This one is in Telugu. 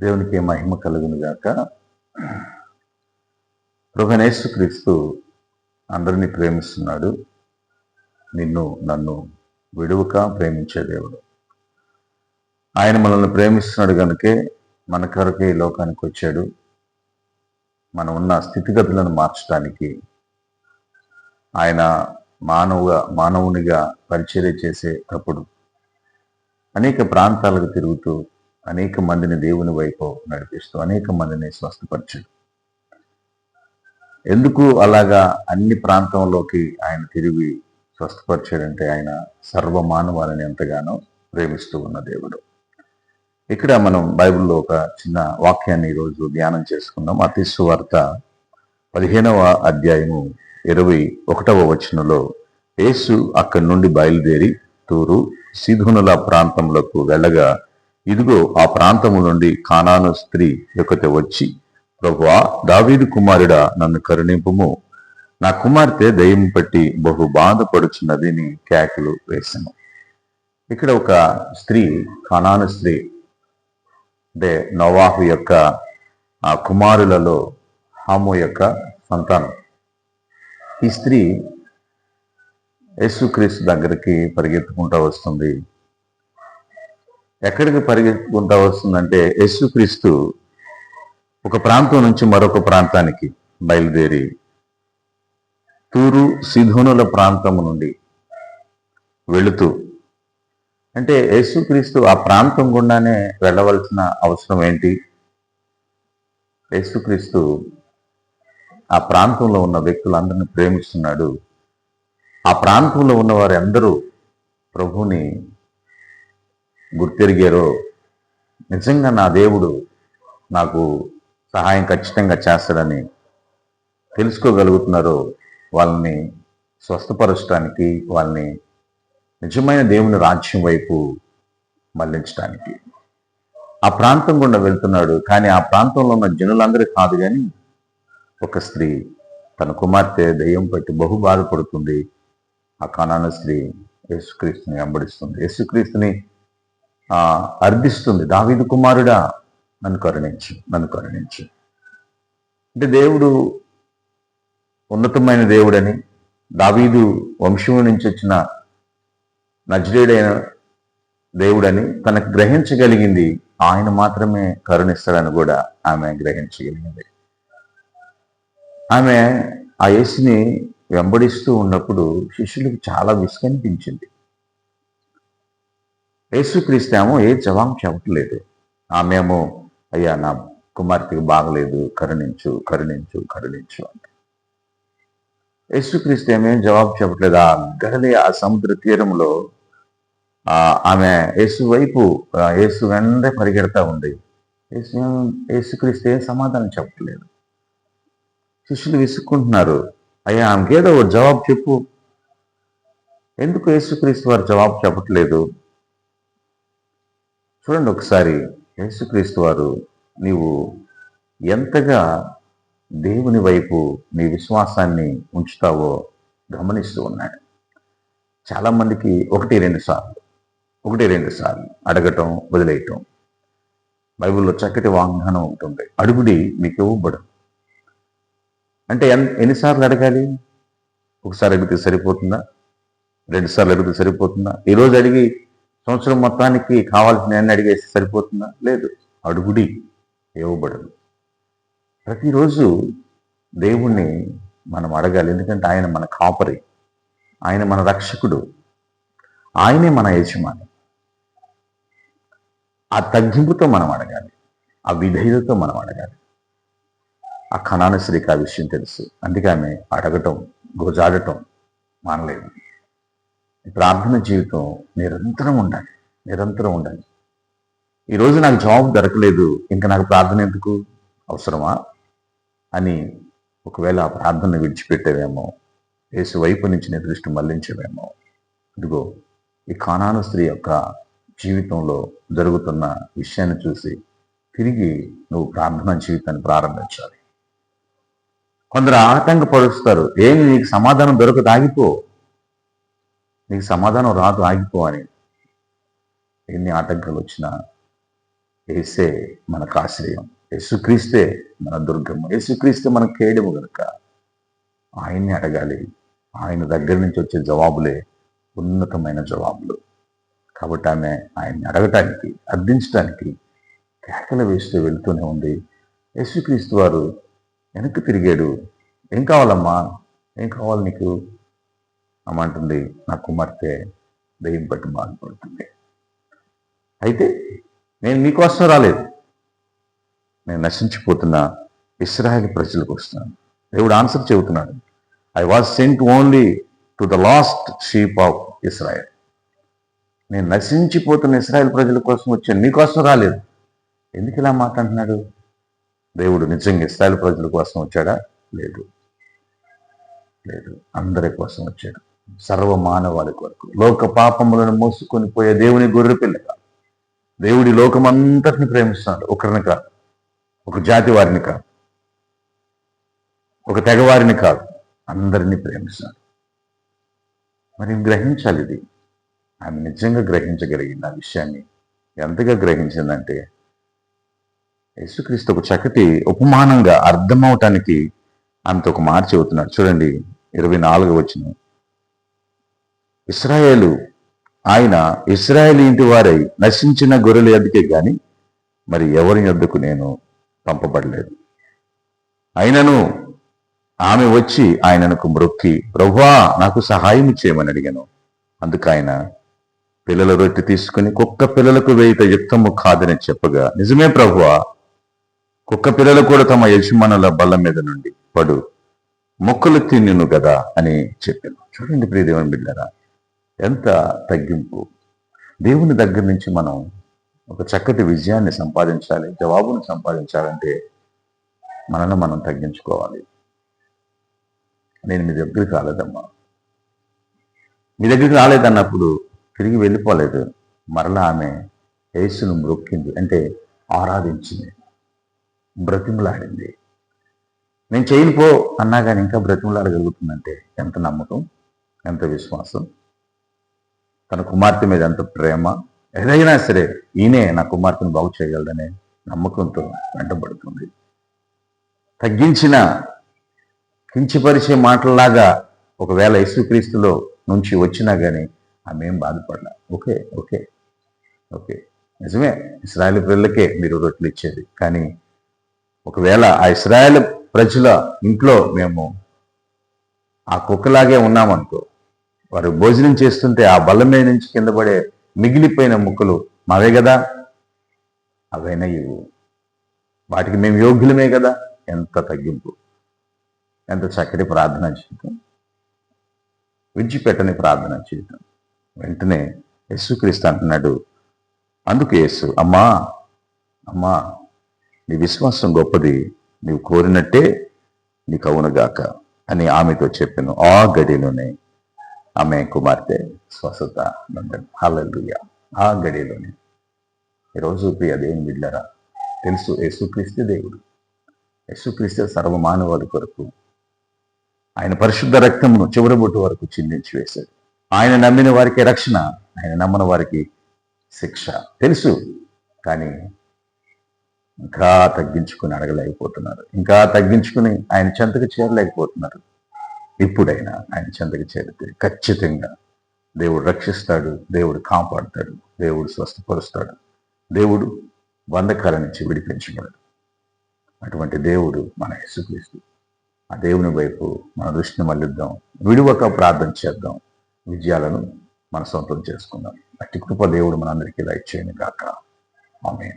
దేవునికి మహిమ కలుగును గాక. ప్రభునేసు క్రీస్తు అందరినీ ప్రేమిస్తున్నాడు. నిన్ను నన్ను విడువక ప్రేమించే దేవుడు. ఆయన మనల్ని ప్రేమిస్తున్నాడు కనుకే మన కొరకే ఈ లోకానికి వచ్చాడు. మనం ఉన్న స్థితిగతులను మార్చడానికి ఆయన మానవుగా మానవునిగా పరిచర్య చేసేటప్పుడు అనేక ప్రాంతాలకు తిరుగుతూ అనేక మందిని దేవుని వైపు నడిపిస్తూ అనేక మందిని స్వస్థపరిచాడు. ఎందుకు అలాగా అన్ని ప్రాంతంలోకి ఆయన తిరిగి స్వస్థపరిచాడంటే ఆయన సర్వమానవాళిని ఎంతగానో ప్రేమిస్తూ ఉన్న దేవుడు. ఇక్కడ మనం బైబిల్లో ఒక చిన్న వాక్యాన్ని ఈరోజు ధ్యానం చేసుకుందాం. అతి సువార్త పదిహేనవ అధ్యాయము ఇరవై ఒకటవ వచనంలో యేసు అక్కడి నుండి బయలుదేరి తూరు సిధునుల ప్రాంతంలోకి వెళ్ళగా ఇదిగో ఆ ప్రాంతము నుండి కానాను స్త్రీ యొక్కత వచ్చి ప్రభువా దావీదు కుమారుడా నన్ను కరుణింపుము. నా కుమార్తె దయ్యం పట్టి బహు బాధపడుచున్నది అని కేకలు వేశాను ఇక్కడ ఒక స్త్రీ కానాను స్త్రీ అంటే నవాహు యొక్క ఆ కుమారులలో హాము యొక్క సంతానం. ఈ స్త్రీ యేసుక్రీస్తు దగ్గరికి పరిగెత్తుకుంటూ వస్తుంది. ఎక్కడికి పరిగెత్తుకుంటూ వస్తుందంటే యేసుక్రీస్తు ఒక ప్రాంతం నుంచి మరొక ప్రాంతానికి బయలుదేరి తూరు సిధోనుల ప్రాంతము నుండి వెళుతూ అంటే యేసుక్రీస్తు ఆ ప్రాంతం గుండానే వెళ్ళవలసిన అవసరం ఏంటి? యేసుక్రీస్తు ఆ ప్రాంతంలో ఉన్న వ్యక్తులందరినీ ప్రేమిస్తున్నాడు. ఆ ప్రాంతంలో ఉన్న వారందరూ ప్రభుని గుర్తెరిగారో? నిజంగా నా దేవుడు నాకు సహాయం ఖచ్చితంగా చేస్తాడని తెలుసుకోగలుగుతున్నారో? వాళ్ళని స్వస్థపరచడానికి వాళ్ళని నిజమైన దేవుని రాజ్యం వైపు మళ్ళించడానికి ఆ ప్రాంతం గుండా వెళ్తున్నాడు. కానీ ఆ ప్రాంతంలో ఉన్న జనులందరూ కాదు కానీ ఒక స్త్రీ. తన కుమార్తె దయ్యం పట్టి బహు బాధపడుతుంది ఆ కానాన స్త్రీ యేసుక్రీస్తుని వెంబడిస్తుంది. యేసుక్రీస్తుని అర్థిస్తుంది దావీదు కుమారుడా నన్ను కరుణించి నన్ను కరుణించి. అంటే దేవుడు ఉన్నతమైన దేవుడని దావీదు వంశం నుంచి వచ్చిన నజరేడైన దేవుడని తనకు గ్రహించగలిగింది. ఆయన మాత్రమే కరుణిస్తాడని కూడా ఆమె గ్రహించగలిగింది. ఆమె ఆ యేసుని వెంబడిస్తూ ఉన్నప్పుడు శిష్యులకు చాలా విసుగనిపించింది. యేసుక్రీస్తాము ఏ జవాబు చెప్పట్లేదు ఆమెమో అయ్యా నా కుమార్తెకి బాగలేదు కరుణించు కరుణించు కరుణించు అంటే. యేసుక్రీస్తు ఏమేం జవాబు చెప్పట్లేదు. ఆ గడలి ఆ సముద్ర తీరంలో ఆమె యేసు వైపు యేసు వెంటే పరిగెడతా ఉంది. యేసు యేసుక్రీస్తు ఏం సమాధానం చెప్పట్లేదు. శిష్యులు విసుక్కుంటున్నారు. అయ్యా ఆమెకేదో ఒక జవాబు చెప్పు. ఎందుకు యేసుక్రీస్తు వారు జవాబు చెప్పట్లేదు? చూడండి ఒకసారి యేసుక్రీస్తు వారు నీవు ఎంతగా దేవుని వైపు నీ విశ్వాసాన్ని ఉంచుతావో గమనిస్తూ ఉన్నాడు. చాలామందికి ఒకటి రెండు సార్లు ఒకటి రెండు సార్లు అడగటం వదిలేయటం. బైబిల్లో చక్కటి వాగ్దానం ఉంటుంది అడుగుడి మీకు ఇవ్వబడు అంటే ఎన్ ఎన్నిసార్లు అడగాలి? ఒకసారి అడిగితే సరిపోతుందా? రెండుసార్లు అడిగితే సరిపోతుందా? ఈరోజు అడిగి సంవత్సరం మొత్తానికి కావాల్సిన అన్ని అడిగేసి సరిపోతుందా? లేదు. అడుగుడి ఇవ్వబడదు ప్రతిరోజు దేవుణ్ణి మనం అడగాలి. ఎందుకంటే ఆయన మన కాపరి. ఆయన మన రక్షకుడు. ఆయనే మన యజమాని. ఆ తగ్గింపుతో మనం అడగాలి. ఆ విధేయతతో మనం అడగాలి. ఆ ఖనాన ఆ విషయం తెలుసు. అందుకే ఆమె అడగటం గోజాడటం మానలేదు ప్రార్థన జీవితం నిరంతరం ఉండాలి నిరంతరం ఉండాలి. ఈరోజు నాకు జాబ్ దొరకలేదు ఇంకా నాకు ప్రార్థన ఎందుకు అవసరమా అని ఒకవేళ ఆ ప్రార్థన విడిచిపెట్టేవేమో యేసు వైపు నుంచి నీ దృష్టి మళ్ళించేవేమో ఇదిగో ఈ కానాను స్త్రీ యొక్క జీవితంలో జరుగుతున్న విషయాన్ని చూసి తిరిగి నువ్వు ప్రార్థన జీవితాన్ని ప్రారంభించాలి. కొందరు ఆటంకపరుస్తారు ఏమి నీకు సమాధానం దొరకదు ఆగిపో. నీకు సమాధానం రాదు ఆగిపోవాలి అని ఎన్ని ఆటంకాలు వచ్చినా ఏసే మనకు ఆశ్రయం. యేసుక్రీస్తే మన దుర్గము. యేసుక్రీస్తే మన కేయడము గనుక ఆయన్ని అడగాలి. ఆయన దగ్గర నుంచి వచ్చే జవాబులే ఉన్నతమైన జవాబులు. కాబట్టి ఆమె ఆయన్ని అడగటానికి అర్థించడానికి కేకలు వేస్తూ వెళుతూనే ఉంది. యేసుక్రీస్తు వారు వెనక్కి తిరిగాడు. ఏం కావాలమ్మా? ఏం కావాలి నీకు? అమ్మంటుంది నా కుమార్తె దయ్యం పట్టి బాధపడుతుంది అయితే నేను మీకోసం రాలేదు. నేను నశించిపోతున్న ఇస్రాయల్ ప్రజలకు వస్తున్నాను. దేవుడు ఆన్సర్ చెబుతున్నాడు. I was sent only to the lost sheep of Israel నేను నశించిపోతున్న ఇస్రాయల్ ప్రజల కోసం వచ్చాను నీకోసం రాలేదు. ఎందుకు ఇలా మాట్లాడుతున్నాడు? దేవుడు నిజంగా ఇస్రాయల్ ప్రజల కోసం వచ్చాడా? లేదు. లేదు. అందరి కోసం వచ్చాడు. సర్వ మానవాళి కొరకు. లోక పాపములను మోసుకొని పోయే దేవుని గొర్రె పిల్లగా. దేవుడి లోకమంతటిని ప్రేమిస్తున్నాడు. ఒకరిని కాదు. ఒక జాతి వారిని కాదు. ఒక తెగవారిని కాదు. అందరినీ ప్రేమిస్తున్నాడు. మరి గ్రహించాలి ఇది? ఆమె నిజంగా గ్రహించగలిగింది. ఆ విషయాన్ని ఎంతగా గ్రహించిందంటే యేసుక్రీస్తు ఒక చక్కటి ఉపమానంగా అర్థమవటానికి ఆమెతో ఒక మాట చెబుతున్నాడు. చూడండి ఇరవై నాలుగు వచ్చిన ఇస్రాయేలు ఆయన ఇస్రాయేల్ ఇంటి వారై నశించిన గొర్రెల ఎద్దకే గాని మరి ఎవరి యొద్దకు నేను పంపబడలేదు. అయినను ఆమె వచ్చి ఆయనకు మ్రొక్కి ప్రభువా నాకు సహాయం చేయమని అడిగాను. అందుకు ఆయన పిల్లల రొట్టె తీసుకుని కుక్క పిల్లలకు వేయిత యుక్తము కాదని చెప్పగా నిజమే ప్రభువా కుక్క పిల్లలు కూడా తమ యజమానుల బల్ల మీద నుండి పడు మొక్కలు తిన్నును కదా అని చెప్పాను. చూడండి ప్రియదేవన్ బిడ్డరా ఎంత తగ్గింపు? దేవుని దగ్గర నుంచి మనం ఒక చక్కటి విజయాన్ని సంపాదించాలి జవాబును సంపాదించాలంటే మనల్ని మనం తగ్గించుకోవాలి. నేను మీ దగ్గరికి రాలేదమ్మా. మీ దగ్గరికి రాలేదన్నప్పుడు తిరిగి వెళ్ళిపోలేదు. మరలా ఆమె యేసును మ్రొక్కింది అంటే ఆరాధించింది బ్రతిమలాడింది. నేను చేయను పో అన్నా కానీ ఇంకా బ్రతిమలాడగలుగుతుందంటే ఎంత నమ్మకం ఎంత విశ్వాసం? తన కుమార్తె మీద ఎంత ప్రేమ? ఏదైనా సరే ఈయనే నా కుమార్తెను బాగు చేయగలడనే నమ్మకంతో వెంటబడుతుంది. తగ్గించిన కించిపరిచే మాటల్లాగా ఒకవేళ యేసుక్రీస్తులో నుంచి వచ్చినా కానీ ఆమె ఏం బాధపడలా. Okay okay okay. నిజమే ఇస్రాయల్ పిల్లలకే మీరు రొట్టెలు ఇచ్చేది. కానీ ఒకవేళ ఆ ఇస్రాయల్ ప్రజల ఇంట్లో మేము ఆ కుక్కలాగే ఉన్నామనుకో వారు భోజనం చేస్తుంటే ఆ బల్ల మీద నుంచి కింద పడే మిగిలిపోయిన ముక్కలు మావే కదా? అవైనా ఇవ్వు? వాటికి మేము యోగ్యులమే కదా? ఎంత తగ్గింపు. ఎంత చక్కటి ప్రార్థన జీవితం. విడిచిపెట్టని ప్రార్థన జీవితం. వెంటనే యేసుక్రీస్తు అంటున్నాడు అందుకు యేసు అమ్మా అమ్మా నీ విశ్వాసం గొప్పది. నీవు కోరినట్టే నీకు అవునుగాక అని ఆమెతో చెప్పాను ఆ గడిలోనే ఆమె కుమార్తె స్వస్థత నందన్ హల్లెలూయా. ఆ గడిలోనే. ఈరోజు ప్రియ దేవుని బిడ్డరా తెలుసు యేసుక్రీస్తు దేవుడు. యేసుక్రీస్తే సర్వమానవాడి కొరకు ఆయన పరిశుద్ధ రక్తమును చివరి బొట్టు వరకు చిందించి వేశాడు. ఆయన నమ్మిన వారికి రక్షణ ఆయన నమ్మని వారికి శిక్ష. తెలుసు కానీ ఇంకా తగ్గించుకుని అడగలేకపోతున్నారు. ఇంకా తగ్గించుకుని ఆయన చెంతకు చేరలేకపోతున్నారు. ఇప్పుడైనా ఆయన చెందకి చేరితే ఖచ్చితంగా దేవుడు రక్షిస్తాడు దేవుడు కాపాడుతాడు దేవుడు స్వస్థపరుస్తాడు. దేవుడు బంధకాల నుంచి విడిపించగలడు అటువంటి దేవుడు మన యేసుక్రీస్తు. ఆ దేవుని వైపు మన దృష్టిని మళ్ళిద్దాం. విడువక ప్రార్థన చేద్దాం. విజయాలను మన సొంతం చేసుకుందాం. అట్టి కృప దేవుడు మనందరికీ దయచేయను కాక ఆమె